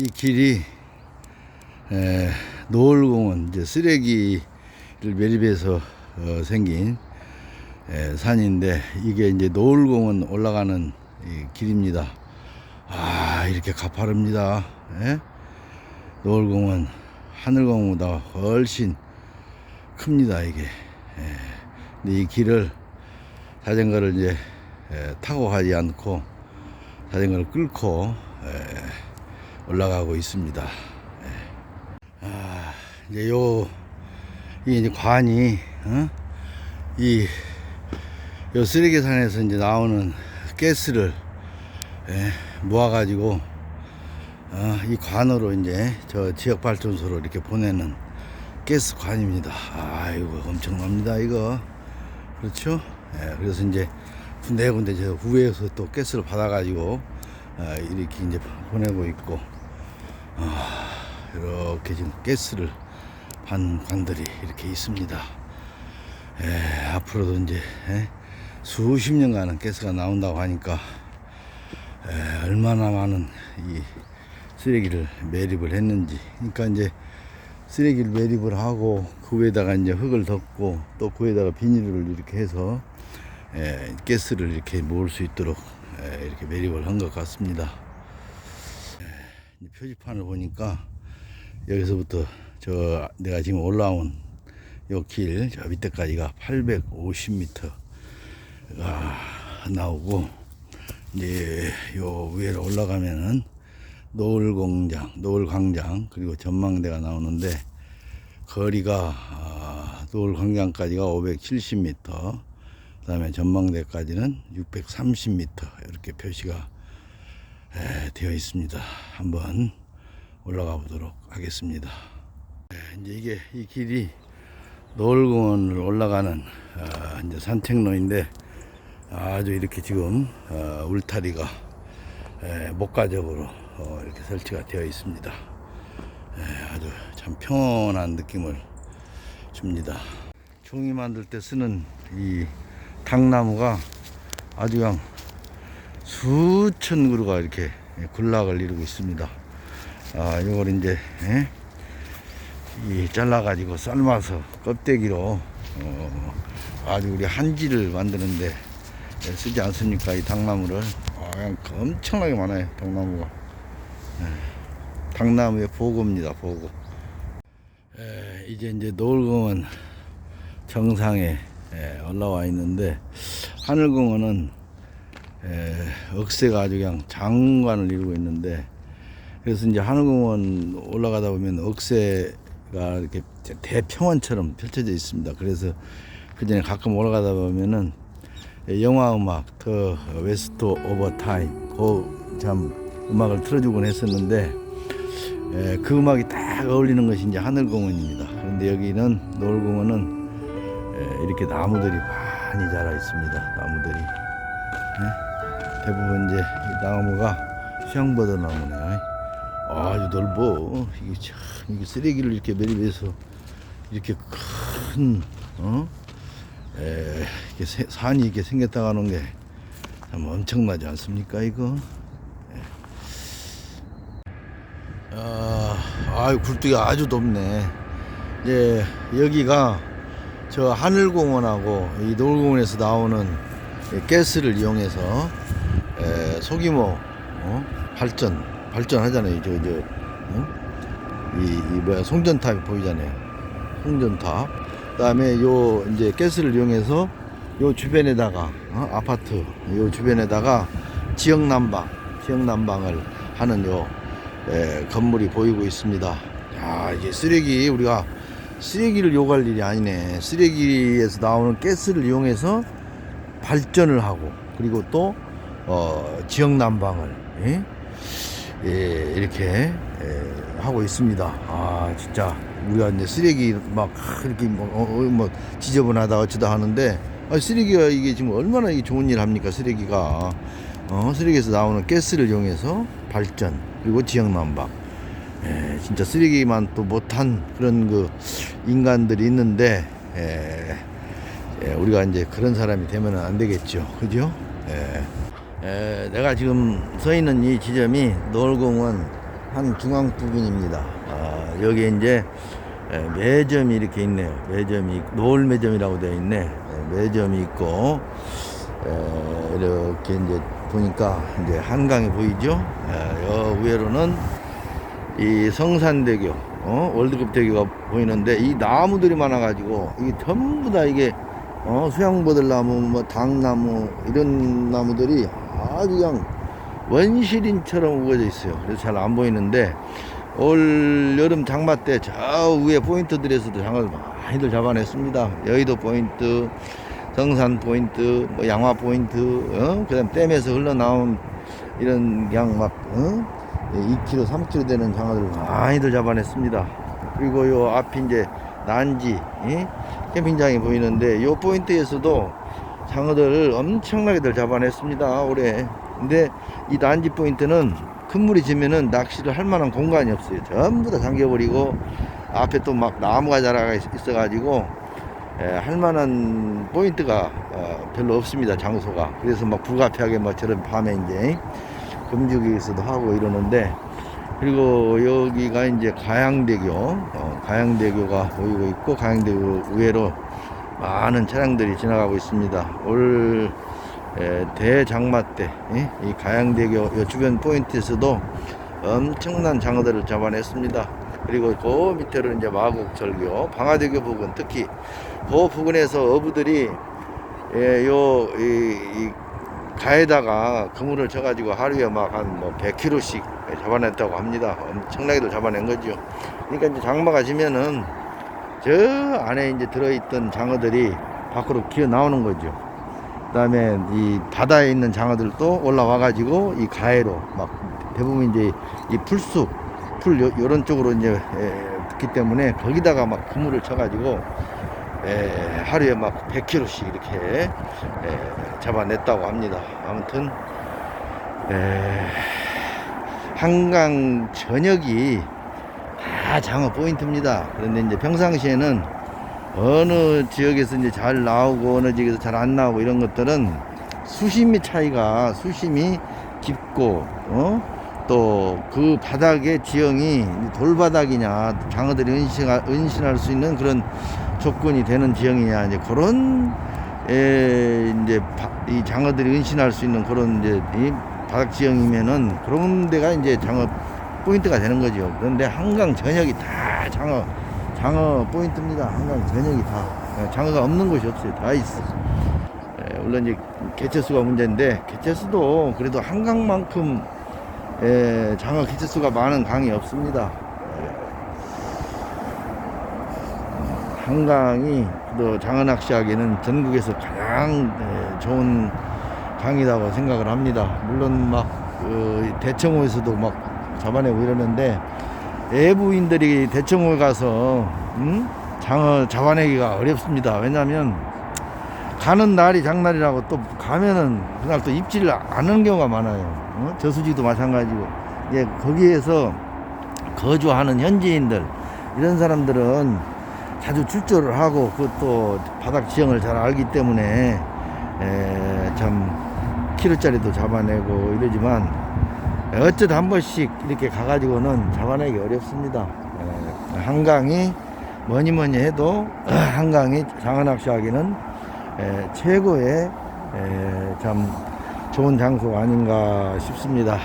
이 길이 에, 노을공원 이제 쓰레기를 매립해서 어, 생긴 에, 산인데 이게 이제 노을공원 올라가는 이 길입니다. 아 이렇게 가파릅니다. 예? 노을공원 하늘공원보다 훨씬 큽니다 이게. 예. 근데 이 길을 자전거를 이제 에, 타고 가지 않고 자전거를 끌고 에, 올라가고 있습니다. 예. 아, 이제 요, 이 이제 관이, 어? 이, 요 쓰레기산에서 이제 나오는 가스를, 예, 모아가지고, 어, 이 관으로 이제 저 지역 발전소로 이렇게 보내는 가스 관입니다. 아, 이거 엄청납니다, 이거. 그렇죠? 예, 그래서 이제 군데군데 저 후에서 또 가스를 받아가지고, 어, 이렇게 이제 보내고 있고, 아, 이렇게 지금 가스를 반 관들이 이렇게 있습니다. 에, 앞으로도 이제 에, 수십 년간은 가스가 나온다고 하니까 에, 얼마나 많은 이 쓰레기를 매립을 했는지. 그러니까 이제 쓰레기를 매립을 하고 그 위에다가 이제 흙을 덮고 또 그 위에다가 비닐을 이렇게 해서 에, 가스를 이렇게 모을 수 있도록 에, 이렇게 매립을 한 것 같습니다. 이 표지판을 보니까 여기서부터 저 내가 지금 올라온 요 길 저 밑에까지가 850m가 나오고 이제 요 위로 올라가면은 노을공장, 노을광장 그리고 전망대가 나오는데 거리가 아, 노을광장까지가 570m 그다음에 전망대까지는 630m 이렇게 표시가 에, 되어 있습니다. 한번 올라가 보도록 하겠습니다. 에, 이제 이게 이 길이 노을공원을 올라가는 아, 이제 산책로인데 아주 이렇게 지금 어, 울타리가 에, 목가적으로 어, 이렇게 설치가 되어 있습니다. 에, 아주 참 평온한 느낌을 줍니다. 종이 만들 때 쓰는 이 당나무가 아주 그냥 수천 그루가 이렇게 군락을 이루고 있습니다. 아, 이걸 이제 예? 이 잘라가지고 삶아서 껍데기로 어, 아주 우리 한지를 만드는데 쓰지 않습니까? 이 당나무를 아, 그냥 엄청나게 많아요. 당나무가 예. 당나무의 보고입니다. 보고. 예, 이제 이제 노을공원 정상에 예, 올라와 있는데 하늘공원은 에, 억새가 아주 그냥 장관을 이루고 있는데 그래서 이제 하늘공원 올라가다 보면 억새가 이렇게 대평원처럼 펼쳐져 있습니다. 그래서 그 전에 가끔 올라가다 보면은 영화 음악 더 웨스트 오버 타임 그참 음악을 틀어주곤 했었는데 에, 그 음악이 딱 어울리는 것이 이제 하늘공원입니다. 그런데 여기는 노을공원은 에, 이렇게 나무들이 많이 자라 있습니다. 나무들이. 예? 대부분 이제 이 나무가 수양버섯 나무네. 아주 넓어. 이게 참 이게 쓰레기를 이렇게 매립해서 이렇게 큰 어? 에, 이렇게 새- 산이 이렇게 생겼다 가는 게 참 엄청나지 않습니까 이거? 예. 아, 아유 굴뚝이 아주 덥네. 이제 여기가 저 하늘공원하고 이 노을공원에서 나오는 이 가스를 이용해서 에, 소규모 어? 발전 발전하잖아요. 저저 어? 이, 이 뭐야 송전탑이 보이잖아요. 송전탑. 그다음에 요 이제 가스를 이용해서 요 주변에다가 어? 아파트 요 주변에다가 지역 난방 지역 난방을 하는 요 에, 건물이 보이고 있습니다. 야 이제 쓰레기 우리가 쓰레기를 요구할 일이 아니네. 쓰레기에서 나오는 가스를 이용해서 발전을 하고 그리고 또 어, 지역 난방을 예? 예, 이렇게 예, 하고 있습니다. 아 진짜 우리가 이제 쓰레기 막 이렇게 뭐, 어, 어, 뭐 지저분하다 어쩌다 하는데 아, 쓰레기가 이게 지금 얼마나 좋은 일 합니까 쓰레기가 어, 쓰레기에서 나오는 가스를 이용해서 발전 그리고 지역 난방 예, 진짜 쓰레기만 또 못한 그런 그 인간들이 있는데 예, 예, 우리가 이제 그런 사람이 되면 안 되겠죠. 그죠? 예. 예, 내가 지금 서 있는 이 지점이 노을공원 한 중앙 부근입니다. 아, 여기 이제 에, 매점이 이렇게 있네요. 매점이 노을 매점이라고 되어 있네. 에, 매점이 있고 에, 이렇게 이제 보니까 이제 한강이 보이죠. 에, 여 위로는 이 성산대교, 어? 월드컵 대교가 보이는데 이 나무들이 많아가지고 이게 전부 다 이게 어? 수양보들나무, 뭐 당나무 이런 나무들이 아주 그냥 원시린처럼 우거져 있어요. 그래서 잘 안 보이는데 올 여름 장마 때 저 위에 포인트들에서도 장어를 많이들 잡아냈습니다. 여의도 포인트, 성산 포인트, 뭐 양화 포인트, 어? 그다음 댐에서 흘러나온 이런 그냥 막 어? 2kg, 3kg 되는 장어들 많이들 잡아냈습니다. 그리고 요 앞이 이제 난지 예? 캠핑장이 보이는데 요 포인트에서도 장어들 엄청나게들 잡아냈습니다 올해. 근데 이 난지 포인트는 큰 물이 지면은 낚시를 할 만한 공간이 없어요. 전부 다 잠겨버리고 앞에 또 막 나무가 자라가 있- 있어가지고 에, 할 만한 포인트가 어, 별로 없습니다. 장소가. 그래서 막 불가피하게 막 저런 밤에 이제 금주기에서도 하고 이러는데 그리고 여기가 이제 가양대교, 어, 가양대교가 보이고 있고 가양대교 위로 많은 차량들이 지나가고 있습니다. 올 에, 대장마 때 이 가양대교 요 주변 포인트에서도 엄청난 장어들을 잡아냈습니다. 그리고 그 밑으로 이제 마곡절교, 방화대교 부근 특히 그 부근에서 어부들이 예, 요, 이, 이 가에다가 그물을 쳐가지고 하루에 막 한 뭐 100kg씩 잡아냈다고 합니다. 엄청나게도 잡아낸 거죠. 그러니까 이제 장마가 지면은 저 안에 이제 들어있던 장어들이 밖으로 기어 나오는 거죠. 그 다음에 이 바다에 있는 장어들도 올라와가지고 이 가해로 막 대부분 이제 이 풀숲 풀 요, 요런 쪽으로 이제 에, 붙기 때문에 거기다가 막 그물을 쳐가지고 에, 하루에 막 100kg씩 이렇게 에, 잡아냈다고 합니다. 아무튼 에, 한강 전역이 다 장어 포인트입니다. 그런데 이제 평상시에는 어느 지역에서 이제 잘 나오고 어느 지역에서 잘 안 나오고 이런 것들은 수심의 차이가 수심이 깊고 어? 또 그 바닥의 지형이 돌바닥이냐 장어들이 은신할, 은신할 수 있는 그런 조건이 되는 지형이냐 이제 그런 에 이제 바- 이 장어들이 은신할 수 있는 그런 이제 이 바닥 지형이면은 그런 데가 이제 장어 포인트가 되는 거죠. 그런데 한강 전역이 다 장어 장어 포인트입니다. 한강 전역이 다 예, 장어가 없는 곳이 없어요. 다 있어. 예, 물론 이제 개체수가 문제인데 개체수도 그래도 한강만큼 예, 장어 개체수가 많은 강이 없습니다. 예. 한강이 또 장어 낚시하기에는 전국에서 가장 예, 좋은 강이라고 생각을 합니다. 물론 막 어, 대청호에서도 막 잡아내고 이러는데 외부인들이 대청호에 가서 음? 장어 잡아내기가 어렵습니다. 왜냐하면 가는 날이 장날이라고 또 가면은 그날 또 입질을 안 하는 경우가 많아요. 어? 저수지도 마찬가지고 이제 거기에서 거주하는 현지인들 이런 사람들은 자주 출조를 하고 그것도 바닥 지형을 잘 알기 때문에 에, 참 키로짜리도 잡아내고 이러지만 어쩌다 한 번씩 이렇게 가가지고는 잡아내기 어렵습니다. 에, 한강이 뭐니 뭐니 해도 한강이 장어낚시하기는 에, 최고의 에, 참 좋은 장소가 아닌가 싶습니다.